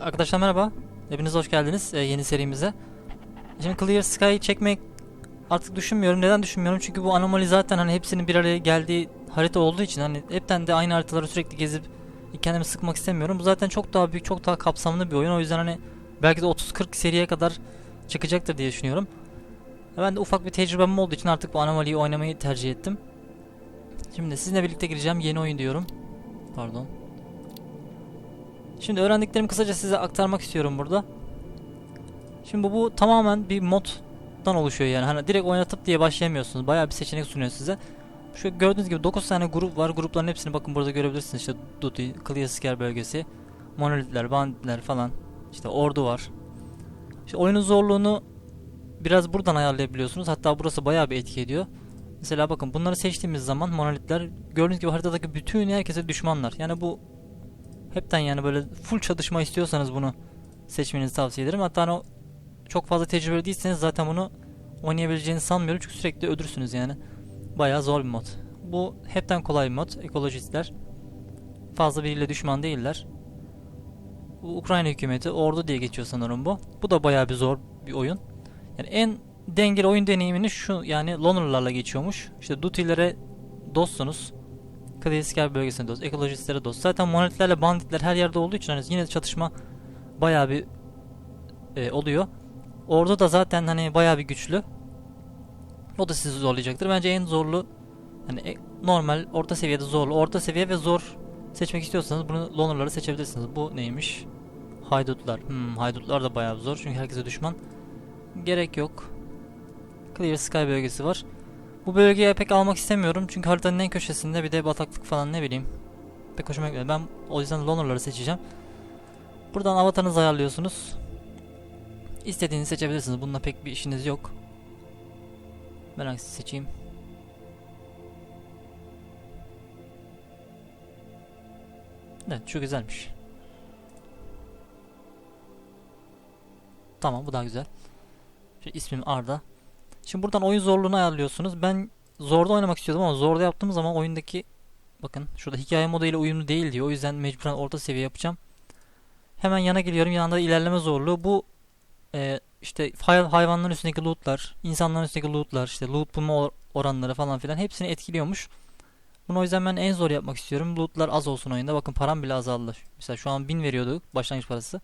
Arkadaşlar merhaba. Hepiniz hoş geldiniz e, yeni serimize. Şimdi Clear Sky çekmek artık düşünmüyorum. Neden düşünmüyorum? Çünkü bu anomali zaten hani hepsinin bir araya geldiği harita olduğu için hani hepten de aynı haritaları sürekli gezip kendimi sıkmak istemiyorum. Bu zaten çok daha büyük, çok daha kapsamlı bir oyun. O yüzden hani belki de 30-40 seriye kadar çıkacaktır diye düşünüyorum. Ben de ufak bir tecrübem olduğu için artık bu anomaliyi oynamayı tercih ettim. Şimdi sizinle birlikte gireceğim. Yeni oyun diyorum. Pardon. Şimdi öğrendiklerimi kısaca size aktarmak istiyorum burada. Şimdi bu, tamamen bir moddan oluşuyor yani. Hani direkt oynatıp diye başlayamıyorsunuz. Bayağı bir seçenek sunuyor size. Şu gördüğünüz gibi 9 tane grup var. Grupların hepsini bakın burada görebilirsiniz. İşte Duty, Clear bölgesi, Monolitler, Banditler falan. İşte ordu var. İşte oyunun zorluğunu biraz buradan ayarlayabiliyorsunuz. Hatta burası bayağı bir etki ediyor. Mesela bakın bunları seçtiğimiz zaman monolitler gördüğünüz gibi haritadaki bütün herkese düşmanlar. Yani bu hepten yani böyle full çatışma istiyorsanız bunu seçmenizi tavsiye ederim. Hatta hani çok fazla tecrübeli değilseniz zaten bunu oynayabileceğinizi sanmıyorum çünkü sürekli ölürsünüz yani. Bayağı zor bir mod. Bu hepten kolay bir mod. Ekolojistler fazla biriyle düşman değiller. Bu Ukrayna hükümeti ordu diye geçiyor sanırım bu. Bu da bayağı bir zor bir oyun. Yani en dengeli oyun deneyimini şu yani lonerlarla geçiyormuş. İşte Duty'lere dostsunuz. Clear bölgesine dost, ekolojistlere dost. Zaten monolitlerle banditler her yerde olduğu için hani yine çatışma bayağı bir e, oluyor. Orada da zaten hani bayağı bir güçlü. O da sizi zorlayacaktır. Bence en zorlu hani e, normal orta seviyede zorlu, orta seviye ve zor seçmek istiyorsanız bunu lonerları seçebilirsiniz. Bu neymiş? Haydutlar. Hmm, haydutlar da bayağı zor çünkü herkese düşman. Gerek yok. Clear Sky bölgesi var. Bu bölgeye pek almak istemiyorum çünkü haritanın en köşesinde bir de bataklık falan ne bileyim. Pek hoşuma gitmedi. Ben o yüzden lonerları seçeceğim. Buradan avatarınızı ayarlıyorsunuz. İstediğinizi seçebilirsiniz. Bununla pek bir işiniz yok. Ben hangisi seçeyim? Evet şu güzelmiş. Tamam bu daha güzel. Şu ismim Arda. Şimdi buradan oyun zorluğunu ayarlıyorsunuz. Ben zorda oynamak istiyordum ama zorda yaptığım zaman oyundaki bakın şurada hikaye modu uyumlu değil diyor. O yüzden mecburen orta seviye yapacağım. Hemen yana geliyorum. Yanında ilerleme zorluğu. Bu e, işte hay hayvanların üstündeki lootlar, insanların üstündeki lootlar, işte loot bulma oranları falan filan hepsini etkiliyormuş. Bunu o yüzden ben en zor yapmak istiyorum. Lootlar az olsun oyunda. Bakın param bile azaldı. Mesela şu an 1000 veriyordu başlangıç parası.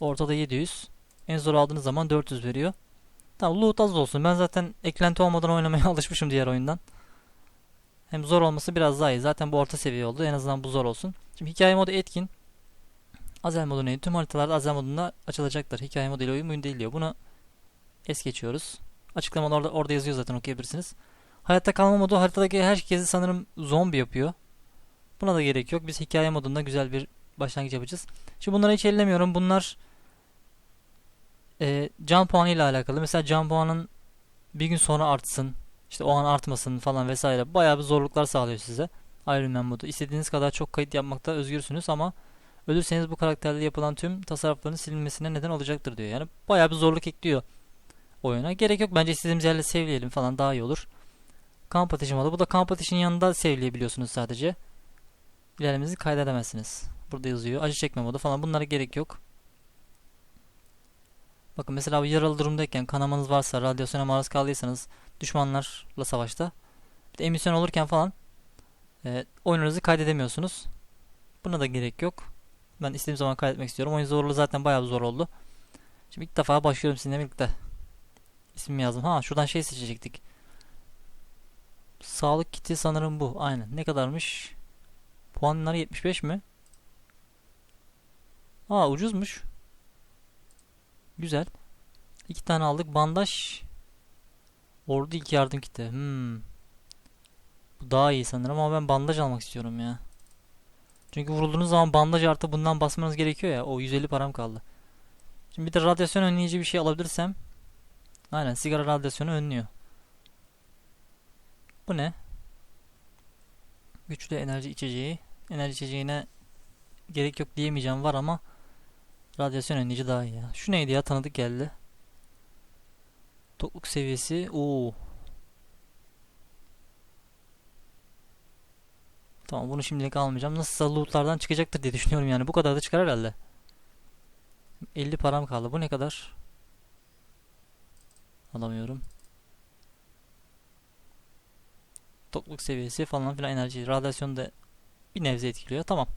Ortada 700. En zor aldığınız zaman 400 veriyor. Tamam loot az olsun. Ben zaten eklenti olmadan oynamaya alışmışım diğer oyundan. Hem zor olması biraz daha iyi. Zaten bu orta seviye oldu. En azından bu zor olsun. Şimdi hikaye modu etkin. Azel modu neydi? Tüm haritalarda Azel modunda açılacaktır. Hikaye modu ile oyun oyun değil diyor. Bunu es geçiyoruz. Açıklamalar orada, orada yazıyor zaten okuyabilirsiniz. Hayatta kalma modu haritadaki herkesi sanırım zombi yapıyor. Buna da gerek yok. Biz hikaye modunda güzel bir başlangıç yapacağız. Şimdi bunları hiç ellemiyorum. Bunlar e, can puanı ile alakalı. Mesela can puanın bir gün sonra artsın. işte o an artmasın falan vesaire. Bayağı bir zorluklar sağlıyor size. Iron Man modu. İstediğiniz kadar çok kayıt yapmakta özgürsünüz ama ölürseniz bu karakterle yapılan tüm tasarrufların silinmesine neden olacaktır diyor. Yani bayağı bir zorluk ekliyor oyuna. Gerek yok bence istediğimiz yerle sevleyelim falan daha iyi olur. Kamp ateşi modu. Bu da kamp ateşinin yanında sevleyebiliyorsunuz sadece. İlerlemenizi kaydedemezsiniz. Burada yazıyor. Acı çekme modu falan bunlara gerek yok. Bakın mesela bu yaralı durumdayken kanamanız varsa, radyasyona maruz kaldıysanız düşmanlarla savaşta bir de emisyon olurken falan e, oyununuzu kaydedemiyorsunuz. Buna da gerek yok. Ben istediğim zaman kaydetmek istiyorum. Oyun zorluğu zaten bayağı zor oldu. Şimdi ilk defa başlıyorum sizinle birlikte. İsmimi yazdım. Ha şuradan şey seçecektik. Sağlık kiti sanırım bu. Aynen. Ne kadarmış? Puanları 75 mi? Aa ucuzmuş. Güzel. İki tane aldık. Bandaj. Ordu ilk yardım kiti. Hmm. Bu daha iyi sanırım ama ben bandaj almak istiyorum ya. Çünkü vurulduğunuz zaman bandaj artı bundan basmanız gerekiyor ya. O 150 param kaldı. Şimdi bir de radyasyon önleyici bir şey alabilirsem. Aynen sigara radyasyonu önlüyor. Bu ne? Güçlü enerji içeceği. Enerji içeceğine gerek yok diyemeyeceğim var ama Radyasyon önleyici daha iyi ya. Şu neydi ya tanıdık geldi. Tokluk seviyesi. Oo. Tamam bunu şimdilik almayacağım. Nasılsa lootlardan çıkacaktır diye düşünüyorum yani. Bu kadar da çıkar herhalde. 50 param kaldı. Bu ne kadar? Alamıyorum. Tokluk seviyesi falan filan enerji. Radyasyon da bir nebze etkiliyor. Tamam.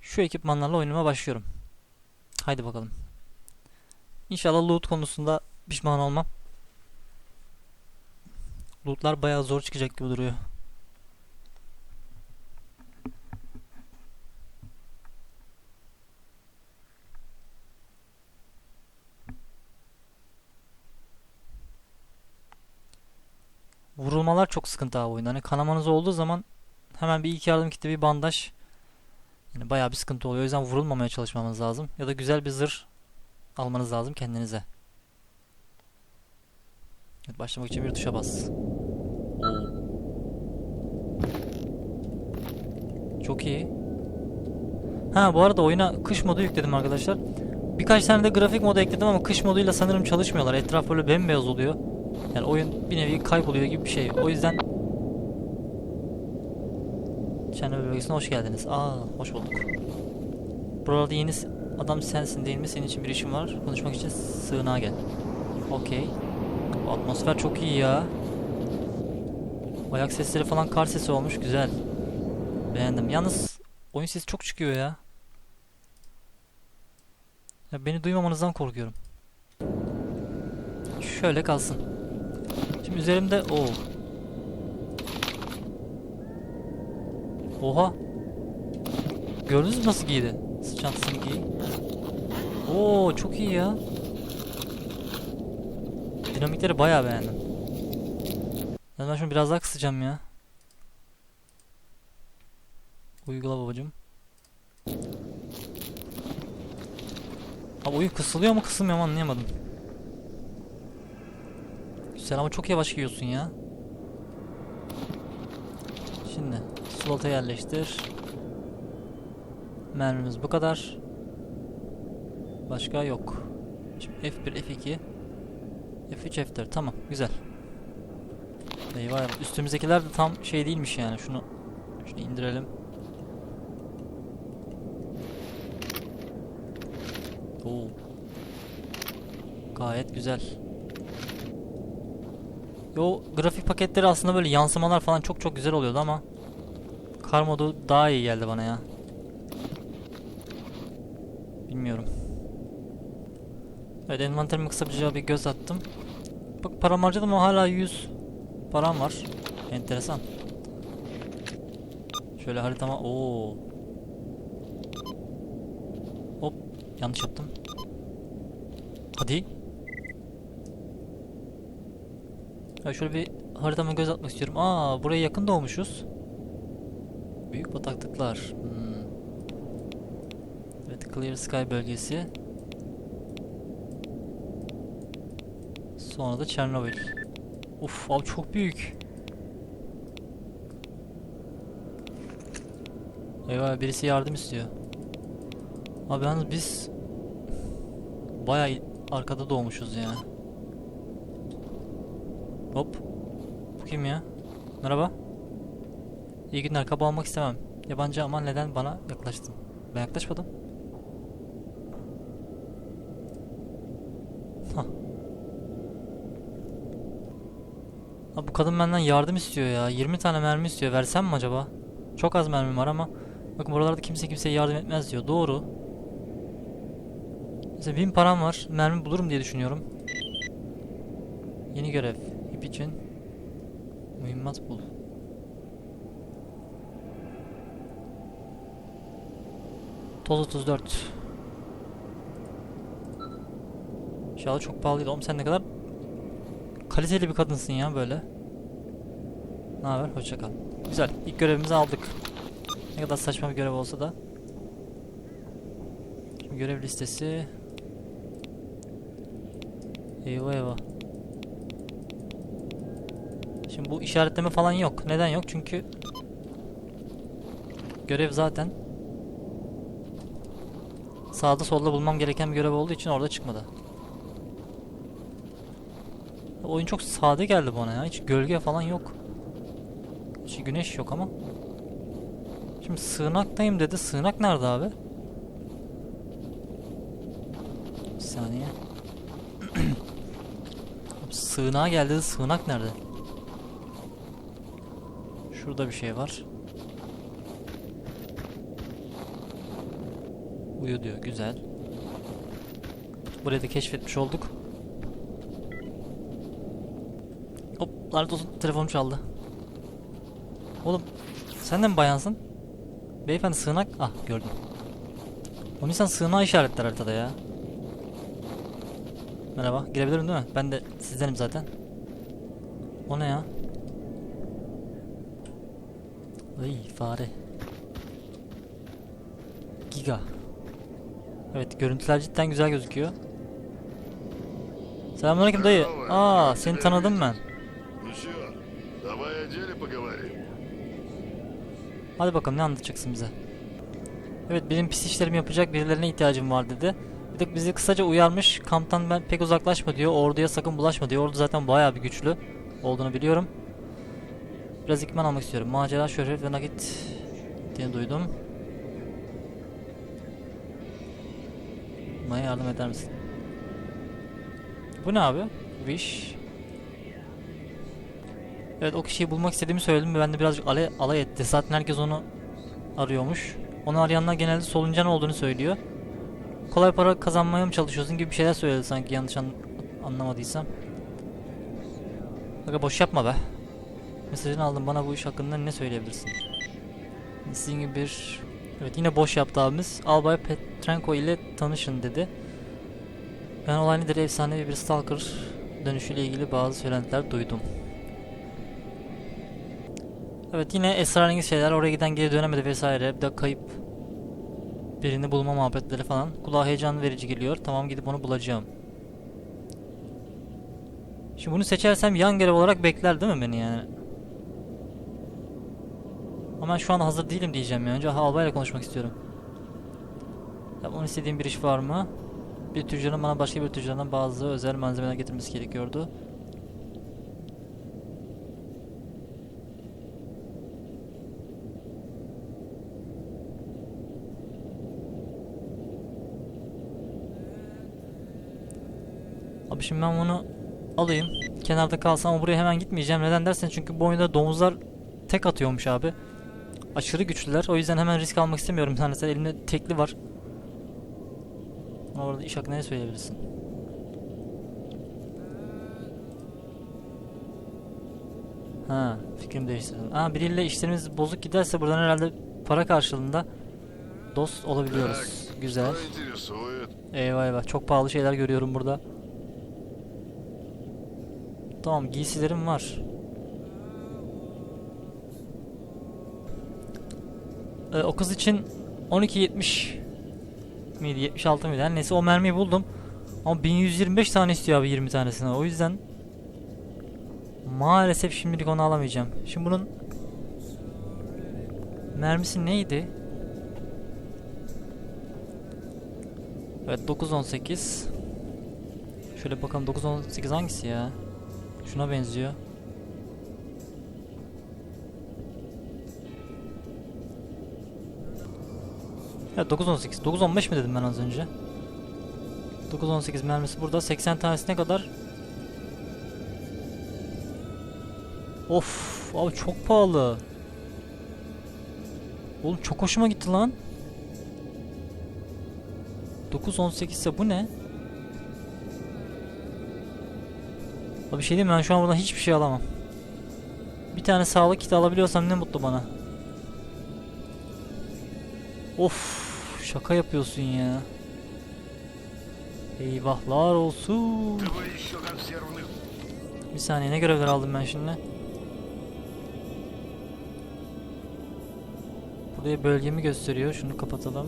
Şu ekipmanlarla oyunuma başlıyorum. Haydi bakalım. İnşallah loot konusunda pişman olmam. Lootlar bayağı zor çıkacak gibi duruyor. Vurulmalar çok sıkıntı abi oyunda. Hani kanamanız olduğu zaman hemen bir ilk yardım kiti bir bandaj yani bayağı bir sıkıntı oluyor. O yüzden vurulmamaya çalışmamız lazım. Ya da güzel bir zırh almanız lazım kendinize. Evet, başlamak için bir tuşa bas. Çok iyi. Ha bu arada oyuna kış modu yükledim arkadaşlar. Birkaç tane de grafik modu ekledim ama kış moduyla sanırım çalışmıyorlar. Etraf böyle bembeyaz oluyor. Yani oyun bir nevi kayboluyor gibi bir şey. O yüzden Çernobil bölgesine hoş geldiniz. Aa, hoş bulduk. Buralarda yeni adam sensin değil mi? Senin için bir işim var. Konuşmak için sığınağa gel. Okey. Atmosfer çok iyi ya. Ayak sesleri falan kar sesi olmuş. Güzel. Beğendim. Yalnız oyun sesi çok çıkıyor ya. Ya beni duymamanızdan korkuyorum. Şöyle kalsın. Şimdi üzerimde o. Oha. Gördünüz mü nasıl giydi? Sıçantısını giy. Oo çok iyi ya. Dinamikleri bayağı beğendim. Yani ben şunu biraz daha kısacağım ya. Uygula babacım. Abi oyun kısılıyor mu kısılmıyor mu anlayamadım. Güzel ama çok yavaş giyiyorsun ya. Şimdi slota yerleştir. Mermimiz bu kadar. Başka yok. Şimdi F1, F2, F3, F4. Tamam, güzel. Eyvah. Üstümüzdekiler de tam şey değilmiş yani. Şunu şunu indirelim. Oo. Gayet güzel. Yo grafik paketleri aslında böyle yansımalar falan çok çok güzel oluyordu ama kar modu daha iyi geldi bana ya. Bilmiyorum. Evet envanterime kısaca bir göz attım. Bak param harcadım ama hala 100 param var. Enteresan. Şöyle haritama Oo. Hop yanlış yaptım. Hadi. Ya şöyle bir haritama göz atmak istiyorum. Aa buraya yakın doğmuşuz. Büyük bataklıklar. Hmm. Evet Clear Sky bölgesi. Sonra da Çernobil. Uf abi çok büyük. Eyvah birisi yardım istiyor. Abi yalnız biz bayağı arkada doğmuşuz ya. Hop. Bu kim ya? Merhaba. İyi günler. Kaba olmak istemem. Yabancı ama neden bana yaklaştın? Ben yaklaşmadım. Hah. Ha, bu kadın benden yardım istiyor ya. 20 tane mermi istiyor. Versem mi acaba? Çok az mermim var ama bakın buralarda kimse kimseye yardım etmez diyor. Doğru. Mesela 1000 param var. Mermi bulurum diye düşünüyorum. Yeni görev. İp için mühimmat bul. Toz 34. İnşallah çok pahalı değil. Oğlum sen ne kadar kaliteli bir kadınsın ya böyle. Ne haber? Hoşça kal. Güzel. İlk görevimizi aldık. Ne kadar saçma bir görev olsa da. Şimdi görev listesi. Eyvah eyvah. Şimdi bu işaretleme falan yok. Neden yok? Çünkü görev zaten sağda solda bulmam gereken bir görev olduğu için orada çıkmadı. Oyun çok sade geldi bana ya. Hiç gölge falan yok. Hiç güneş yok ama. Şimdi sığınaktayım dedi. Sığınak nerede abi? Bir saniye. Sığınağa geldi. Sığınak nerede? Şurada bir şey var. Uyu diyor. Güzel. Burayı da keşfetmiş olduk. Hop lanet olsun telefonum çaldı. Oğlum sen de mi bayansın? Beyefendi sığınak... Ah gördüm. O insan sığınağı işaretler haritada ya. Merhaba girebilirim değil mi? Ben de sizdenim zaten. O ne ya? Ay fare. Giga. Evet görüntüler cidden güzel gözüküyor. Selamünaleyküm dayı. Aa seni tanıdım ben. Hadi bakalım ne anlatacaksın bize. Evet benim pis işlerimi yapacak birilerine ihtiyacım var dedi. Bir de bizi kısaca uyarmış. Kamptan ben pek uzaklaşma diyor. Orduya sakın bulaşma diyor. Ordu zaten bayağı bir güçlü olduğunu biliyorum. Biraz ikman almak istiyorum. Macera, şöhret ve nakit diye duydum. Bana yardım eder misin? Bu ne abi? Wish. Evet o kişiyi bulmak istediğimi söyledim ve ben de birazcık alay, alay etti. Zaten herkes onu arıyormuş. Onu arayanlar genelde soluncan olduğunu söylüyor. Kolay para kazanmaya mı çalışıyorsun gibi bir şeyler söyledi sanki yanlış an- anlamadıysam. Aga boş yapma be. Mesajını aldım bana bu iş hakkında ne söyleyebilirsin? Sizin gibi bir... Evet yine boş yaptı abimiz. Albay Petrenko ile tanışın dedi. Ben olay nedir? Efsanevi bir stalker dönüşüyle ilgili bazı söylentiler duydum. Evet yine esrarengiz şeyler oraya giden geri dönemedi vesaire. Bir de kayıp birini bulma muhabbetleri falan. Kulağa heyecan verici geliyor. Tamam gidip onu bulacağım. Şimdi bunu seçersem yan görev olarak bekler değil mi beni yani? Ama ben şu an hazır değilim diyeceğim ya. Önce albayla konuşmak istiyorum Yapmamı istediğim bir iş var mı? Bir tüccarın bana başka bir tüccardan bazı özel malzemeler getirmesi gerekiyordu Abi şimdi ben bunu alayım. Kenarda kalsın ama buraya hemen gitmeyeceğim. Neden dersen çünkü bu oyunda domuzlar tek atıyormuş abi. Aşırı güçlüler. O yüzden hemen risk almak istemiyorum. Sen mesela elimde tekli var. Orada iş hakkında ne söyleyebilirsin? Ha, fikrimi değiştirdim. Aa, biriyle işlerimiz bozuk giderse buradan herhalde para karşılığında dost olabiliyoruz. Güzel. Eyvah eyvah. Çok pahalı şeyler görüyorum burada. Tamam, giysilerim var. Ee, o kız için 12.70 miydi 76 mıydı her neyse o mermiyi buldum. Ama 1125 tane istiyor abi 20 tanesine o yüzden Maalesef şimdilik onu alamayacağım. Şimdi bunun mermisi neydi? Evet 918 Şöyle bakalım 918 hangisi ya? Şuna benziyor. Evet 918 915 mi dedim ben az önce? 918 mermisi burada 80 tanesi ne kadar? Of abi çok pahalı. Oğlum çok hoşuma gitti lan. 9.18 ise bu ne? Abi bir şey diyeyim ben şu an buradan hiçbir şey alamam. Bir tane sağlık kiti alabiliyorsam ne mutlu bana. Of Şaka yapıyorsun ya. Eyvahlar olsun. Bir saniye ne görevler aldım ben şimdi? Buraya bölgemi gösteriyor. Şunu kapatalım.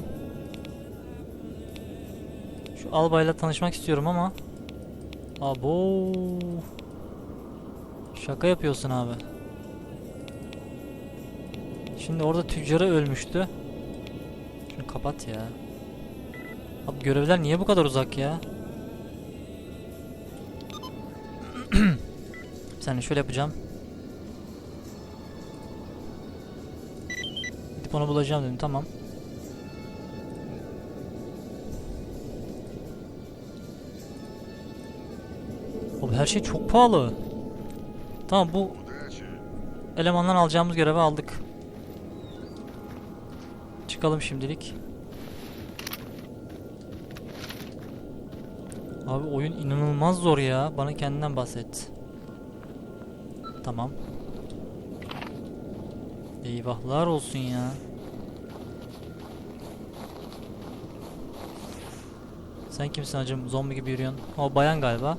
Şu albayla tanışmak istiyorum ama. Abo. Şaka yapıyorsun abi. Şimdi orada tüccarı ölmüştü kapat ya. Abi görevler niye bu kadar uzak ya? Bir saniye şöyle yapacağım. Gidip onu bulacağım dedim tamam. Abi her şey çok pahalı. Tamam bu elemandan alacağımız görevi aldık. Çıkalım şimdilik. Abi oyun inanılmaz zor ya. Bana kendinden bahset. Tamam. Eyvahlar olsun ya. Sen kimsin hacım? Zombi gibi yürüyorsun. O bayan galiba.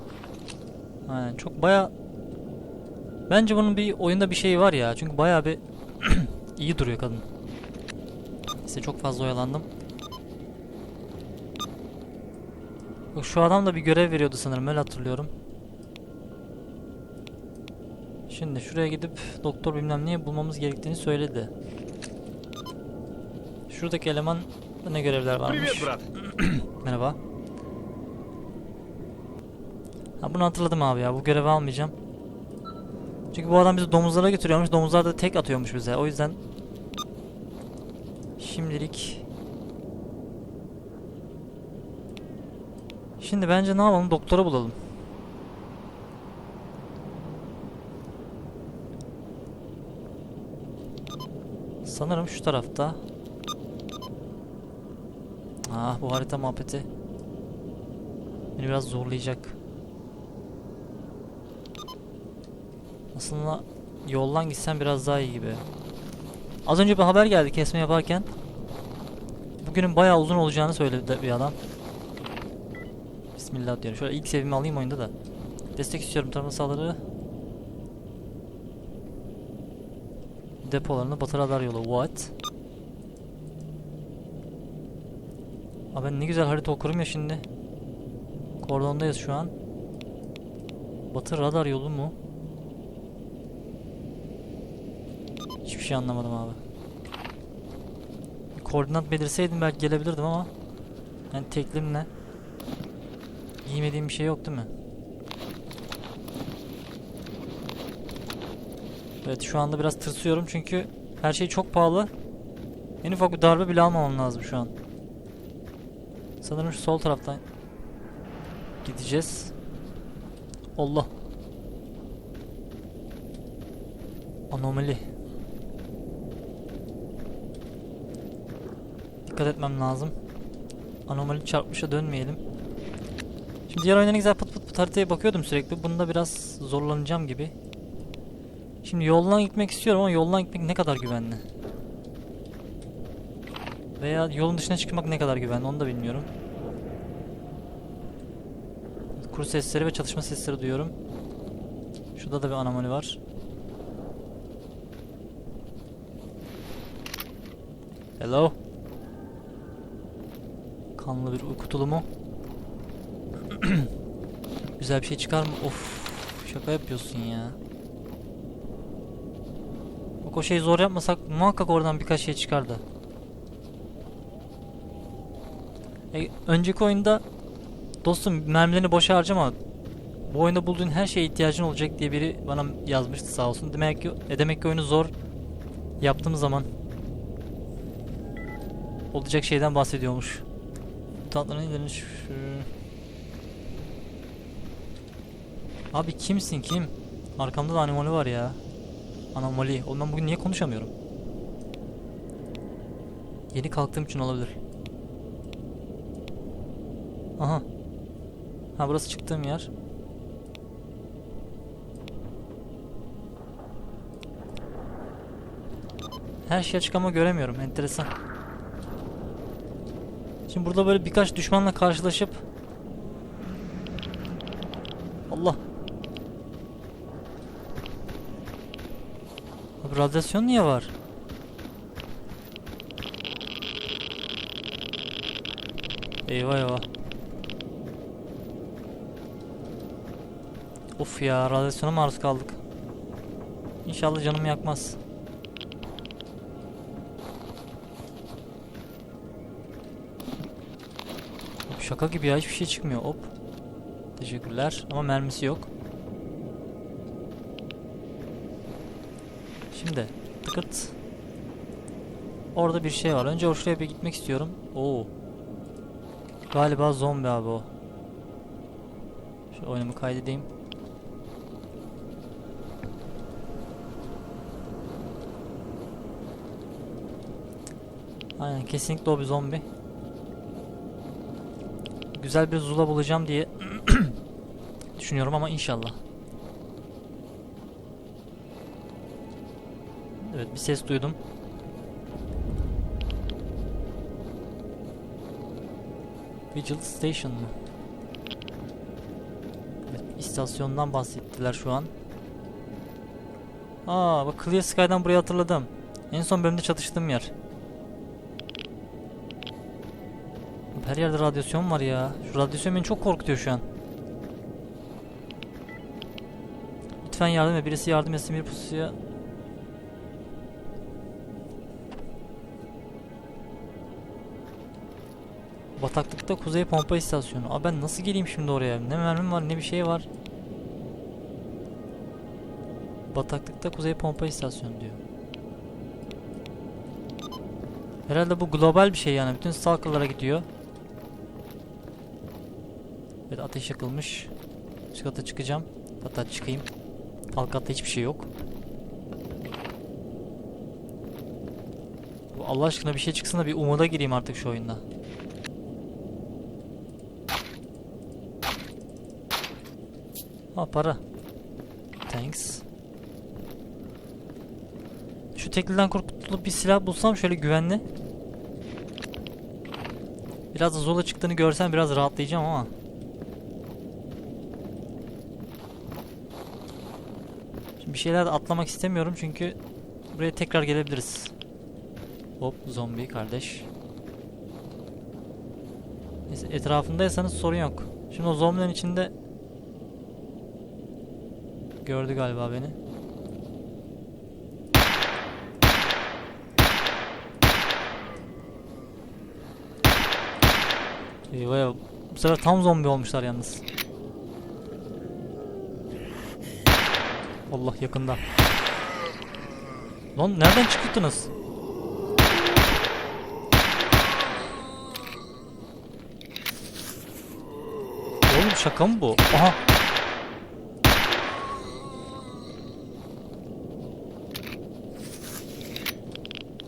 Aynen çok baya Bence bunun bir oyunda bir şey var ya. Çünkü bayağı bir iyi duruyor kadın. İşte çok fazla oyalandım. Bak şu adam da bir görev veriyordu sanırım öyle hatırlıyorum. Şimdi şuraya gidip doktor bilmem niye bulmamız gerektiğini söyledi. Şuradaki eleman ne görevler varmış? Merhaba. Ha bunu hatırladım abi ya. Bu görevi almayacağım. Çünkü bu adam bizi domuzlara götürüyormuş. Domuzlar da tek atıyormuş bize. O yüzden şimdilik Şimdi bence ne yapalım? Doktora bulalım. Sanırım şu tarafta. Ah bu harita muhabbeti beni biraz zorlayacak. Aslında yoldan gitsem biraz daha iyi gibi. Az önce bir haber geldi kesme yaparken. Bugünün bayağı uzun olacağını söyledi bir adam. Bismillah diyorum. Şöyle ilk sevimi alayım oyunda da. Destek istiyorum tarafın sağları. Depolarını Batı Radar yolu. What? Abi ben ne güzel harita okurum ya şimdi. Kordondayız şu an. Batı radar yolu mu? Hiçbir şey anlamadım abi. Koordinat belirseydim belki gelebilirdim ama yani teklimle giymediğim bir şey yok değil mi? Evet şu anda biraz tırsıyorum çünkü her şey çok pahalı. En ufak bir darbe bile almamam lazım şu an. Sanırım şu sol taraftan gideceğiz. Allah. Anomali. Dikkat etmem lazım. Anomali çarpmışa dönmeyelim. Diğer oyunda ne güzel pıt pıt pıt haritaya bakıyordum sürekli. Bunda biraz zorlanacağım gibi. Şimdi yoldan gitmek istiyorum ama yoldan gitmek ne kadar güvenli? Veya yolun dışına çıkmak ne kadar güvenli onu da bilmiyorum. Kuru sesleri ve çatışma sesleri duyuyorum. Şurada da bir anomali var. Hello. Kanlı bir uyku tulumu. Güzel bir şey çıkar mı? Of, şaka yapıyorsun ya. Bak o şeyi zor yapmasak muhakkak oradan birkaç şey çıkardı. E, önceki oyunda dostum mermilerini boşa harcama. Bu oyunda bulduğun her şeye ihtiyacın olacak diye biri bana yazmıştı sağ olsun. Demek ki e, demek ki oyunu zor yaptığım zaman olacak şeyden bahsediyormuş. Tatların indirmiş. Abi kimsin kim? Arkamda da anomali var ya. Anomali. Ben bugün niye konuşamıyorum? Yeni kalktığım için olabilir. Aha. Ha burası çıktığım yer. Her şey açık ama göremiyorum. Enteresan. Şimdi burada böyle birkaç düşmanla karşılaşıp Allah. Abi radyasyon niye var? Eyvah eyvah. Of ya radyasyona maruz kaldık. İnşallah canımı yakmaz. Şaka gibi ya hiçbir şey çıkmıyor hop. Teşekkürler ama mermisi yok. Şimdi tıkıt. Orada bir şey var. Önce oraya bir gitmek istiyorum. Oo. Galiba zombi abi o. Şu oyunumu kaydedeyim. Aynen kesinlikle o bir zombi. Güzel bir zula bulacağım diye düşünüyorum ama inşallah. Evet bir ses duydum. Vigil Station mı? Evet, istasyondan bahsettiler şu an. Aa bak Clear Sky'dan burayı hatırladım. En son bölümde çatıştığım yer. Her yerde radyasyon var ya. Şu radyasyon beni çok korkutuyor şu an. Lütfen yardım et. Birisi yardım etsin bir pusuya. Bataklıkta kuzey pompa istasyonu. Aa ben nasıl geleyim şimdi oraya? Ne mermim var ne bir şey var. Bataklıkta kuzey pompa istasyonu diyor. Herhalde bu global bir şey yani. Bütün stalkerlara gidiyor. Evet ateş yakılmış. Üst kata çıkacağım. Hatta çıkayım. Alt katta hiçbir şey yok. Allah aşkına bir şey çıksın da bir umuda gireyim artık şu oyunda. Ha para. Thanks. Şu tekliden kurtulup bir silah bulsam şöyle güvenli. Biraz da zola çıktığını görsem biraz rahatlayacağım ama. Şimdi bir şeyler atlamak istemiyorum çünkü buraya tekrar gelebiliriz. Hop zombi kardeş. Neyse etrafındaysanız sorun yok. Şimdi o zombilerin içinde gördü galiba beni. Eyvah. Bu sefer tam zombi olmuşlar yalnız. Allah yakında. Lan nereden çıktınız? Oğlum şaka mı bu? Aha.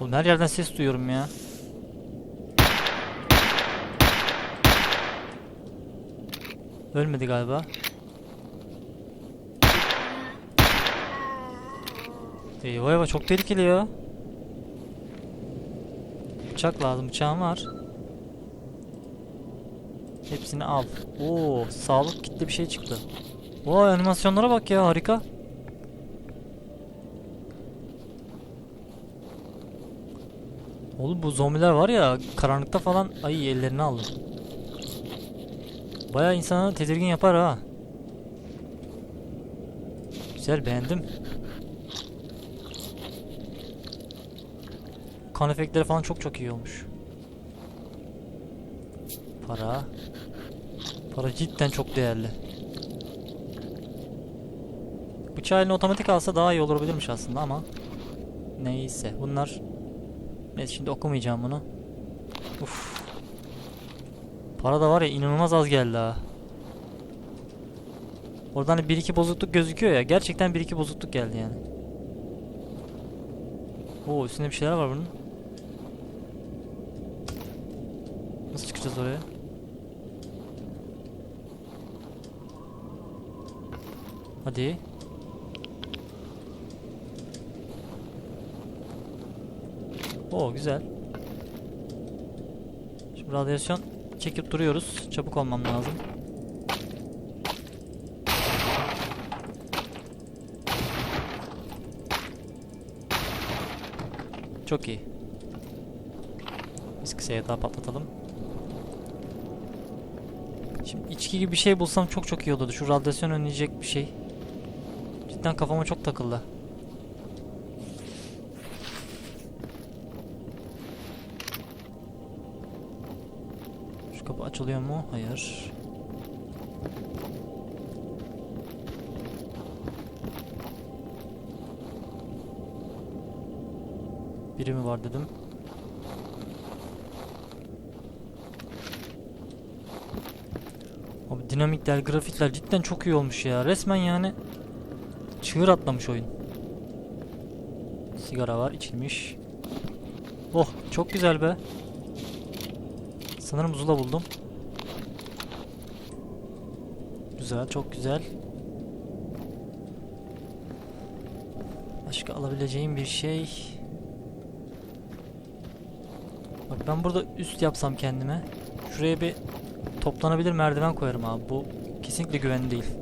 Oğlum her yerden ses duyuyorum ya. Ölmedi galiba. Eyvah eyvah çok tehlikeli ya. Bıçak lazım. Bıçağım var. Hepsini al. Oo, sağlık kitle bir şey çıktı. Vay animasyonlara bak ya harika. Oğlum bu zombiler var ya karanlıkta falan ay ellerini aldım. Bayağı insanı tedirgin yapar ha. Güzel beğendim. Kan efektleri falan çok çok iyi olmuş. Para. Para cidden çok değerli. Bıçağı eline otomatik alsa daha iyi olabilirmiş aslında ama. Neyse bunlar. Neyse şimdi okumayacağım bunu. Uf. Para da var ya inanılmaz az geldi ha. Oradan bir iki bozukluk gözüküyor ya. Gerçekten bir iki bozukluk geldi yani. Oo üstünde bir şeyler var bunun. Nasıl çıkacağız oraya? Hadi. Oo güzel. Şimdi radyasyon çekip duruyoruz. Çabuk olmam lazım. Çok iyi. Biz kısaya daha patlatalım. Şimdi içki gibi bir şey bulsam çok çok iyi olurdu. Şu radyasyon önleyecek bir şey. Cidden kafama çok takıldı. Şu kapı açılıyor mu? Hayır. Biri mi var dedim. Abi dinamikler, grafikler cidden çok iyi olmuş ya. Resmen yani çığır atlamış oyun. Sigara var, içilmiş. Oh çok güzel be. Sanırım Zula buldum. Güzel çok güzel. Başka alabileceğim bir şey. Bak ben burada üst yapsam kendime. Şuraya bir toplanabilir merdiven koyarım abi. Bu kesinlikle güvenli değil.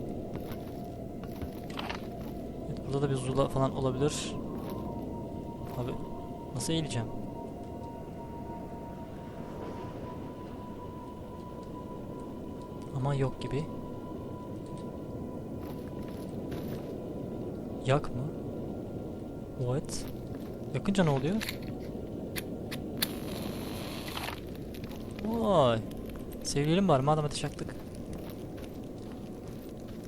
Evet, burada da bir zula falan olabilir. Abi nasıl eğileceğim? Ama yok gibi. Yak mı? What? Yakınca ne oluyor? Vay. Sevgilim var madem ateş yaktık.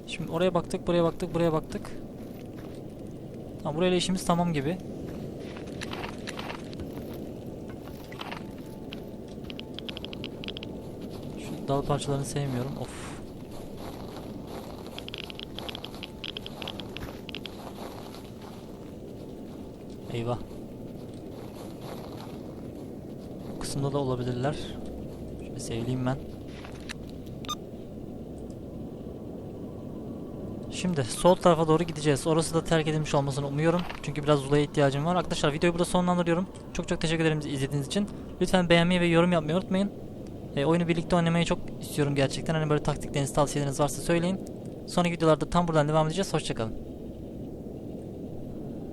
Şimdi oraya baktık, buraya baktık, buraya baktık. Tamam burayla işimiz tamam gibi. Şu dal parçalarını sevmiyorum. Of. Eyvah. Bu kısımda da olabilirler. Şöyle seveyim ben. Şimdi sol tarafa doğru gideceğiz. Orası da terk edilmiş olmasını umuyorum. Çünkü biraz Zula'ya ihtiyacım var. Arkadaşlar videoyu burada sonlandırıyorum. Çok çok teşekkür ederim izlediğiniz için. Lütfen beğenmeyi ve yorum yapmayı unutmayın. E, oyunu birlikte oynamayı çok istiyorum gerçekten. Hani böyle taktikleriniz, tavsiyeleriniz varsa söyleyin. Sonraki videolarda tam buradan devam edeceğiz. Hoşçakalın.